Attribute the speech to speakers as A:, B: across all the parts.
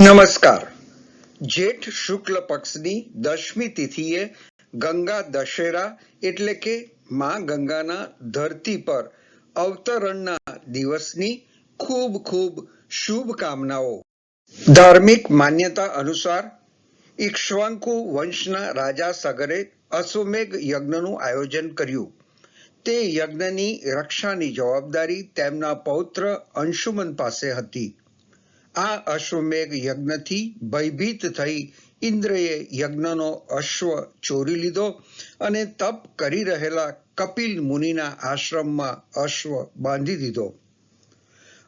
A: નમસ્કાર. જેઠ શુક્લ પક્ષની દશમી તિથિએ ગંગા દશેરા એટલે કે માં ગંગાના ધરતી પર અવતરણના દિવસની ખૂબ ખૂબ શુભકામનાઓ. ધાર્મિક માન્યતા અનુસાર ઇક્ષ્વાંકુ વંશના રાજા સગરે અશ્વમેઘ યજ્ઞનું આયોજન કર્યું. તે યજ્ઞની રક્ષાની જવાબદારી તેમના પૌત્ર અંશુમન પાસે હતી. આ અશ્વમેઘ યજ્ઞથી ભયભીત થઈ ઇન્દ્રએ યજ્ઞનો અશ્વ ચોરી લીધો અને તપ કરી રહેલા કપિલ મુનિના આશ્રમમાં અશ્વ બાંધી દીધો.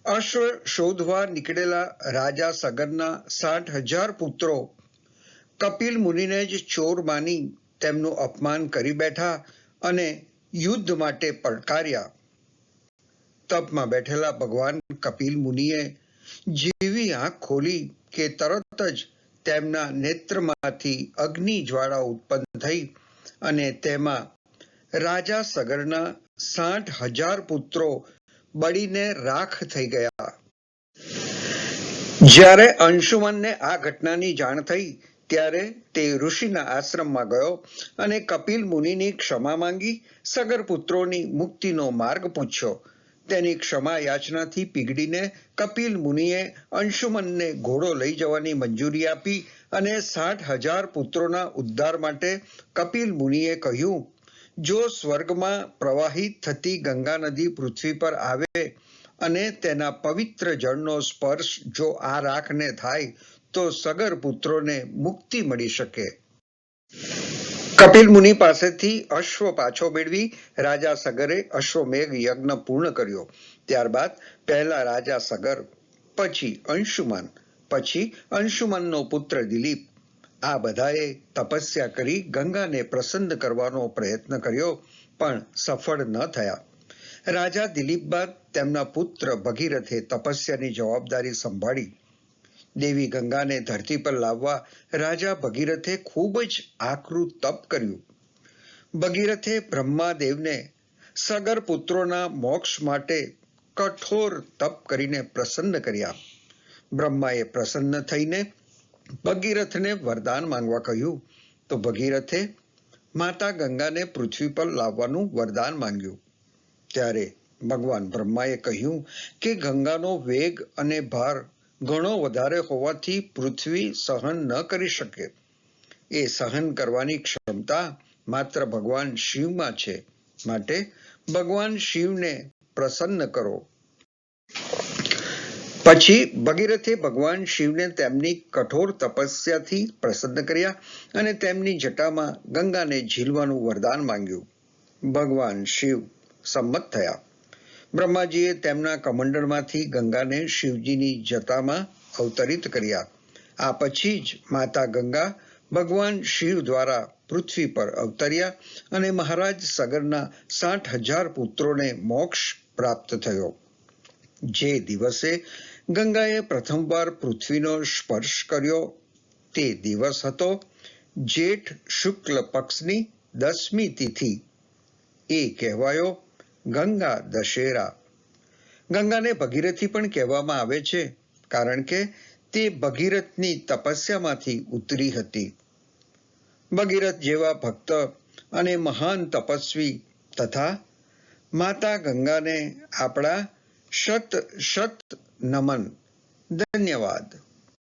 A: અશ્વ શોધવા નીકળેલા રાજા સગરના સાઠ હજાર પુત્રો કપિલ મુનિને જ ચોર માની તેમનું અપમાન કરી બેઠા અને યુદ્ધ માટે પડકાર્યા. તપમાં બેઠેલા ભગવાન કપિલ મુનિએ જેવી આંખ ખોલી કે તરત જ તેમના નેત્રમાંથી અગ્નિ જ્વાળા ઉત્પન્ન થઈ અને તેમાં રાજા સગરના સાઠ હજાર પુત્રો બળીને રાખ થઈ ગયા. જ્યારે અંશુમનને આ ઘટનાની જાણ થઈ, ત્યારે તે ઋષિના આશ્રમમાં ગયો અને કપિલ મુનિની ક્ષમા માંગી, સગર પુત્રોની મુક્તિનો માર્ગ પૂછ્યો. તેની ક્ષમા યાચનાથી પીગળીને કપિલ મુનિએ અંશુમનને ઘોડો લઈ જવાની મંજૂરી આપી અને સાઠ હજાર પુત્રોના ઉદ્ધાર માટે કપિલ મુનિએ કહ્યું, જો સ્વર્ગમાં પ્રવાહિત થતી ગંગા નદી પૃથ્વી પર આવે અને તેના પવિત્ર જળનો સ્પર્શ જો આ રાખને થાય, તો સગર પુત્રોને મુક્તિ મળી શકે. કપિલ મુનિ પાસેથી અશ્વ પાછો મેળવી રાજા સગરે અશ્વમેઘ યજ્ઞ પૂર્ણ કર્યો. ત્યારબાદ પહેલા રાજા સગર, પછી અંશુમન, પછી અંશુમનનો પુત્ર દિલીપ. આ બધાએ તપસ્યા કરી ગંગાને પ્રસન્ન કરવાનો પ્રયત્ન કર્યો, પણ સફળ ન થયા. રાજા દિલીપ બાદ તેમના પુત્ર ભગીરથે તપસ્યાની જવાબદારી સંભાળી દેવી ગંગાને ધરતી પર લાવવા રાજા ભગીરથે ખૂબ જ આકરું તપ કર્યું. ભગીરથે બ્રહ્માદેવને સગર પુત્રોના મોક્ષ માટે કઠોર તપ કરીને પ્રસન્ન કર્યા. બ્રહ્માએ પ્રસન્ન થઈને ભગીરથને વરદાન માંગવા કહ્યું. તો ભગીરથે માતા ગંગાને પૃથ્વી પર લાવવાનું વરદાન માંગ્યું. ત્યારે ભગવાન બ્રહ્માએ કહ્યું કે ગંગાનો વેગ અને ભાર ઘણો વધારે હોવાથી પૃથ્વી સહન ન કરી શકે. એ સહન કરવાની ક્ષમતા માત્ર ભગવાન શિવમાં છે. માટે ભગવાન શિવને પ્રસન્ન કરો. પછી ભગીરથે ભગવાન શિવને તેમની કઠોર તપસ્યાથી પ્રસન્ન કર્યા અને તેમની જટામાં ગંગાને ઝીલવાનું વરદાન માંગ્યું. ભગવાન શિવ સંમત થયા. બ્રહ્માજીએ તેમના કમંડળમાંથી ગંગાને શિવજીની જતામાં અવતરિત કર્યા. આ પછી જ માતા ગંગા ભગવાન શિવ દ્વારા પૃથ્વી પર અવતર્યા અને મહારાજ સગરના સાઠ હજાર પુત્રોને મોક્ષ પ્રાપ્ત થયો. જે દિવસે ગંગાએ પ્રથમવાર પૃથ્વીનો સ્પર્શ કર્યો, તે દિવસ હતો જેઠ શુક્લ પક્ષની દસમી તિથિ. એ કહેવાયો ગંગા દશેરા. ગંગાને ભગીરથી પણ કહેવામાં આવે છે, કારણ કે તે ભગીરથની તપસ્યામાંથી ઉતરી હતી. ભગીરથ જેવા ભક્ત અને મહાન તપસ્વી તથા માતા ગંગાને આપણા શત શત નમન. ધન્યવાદ.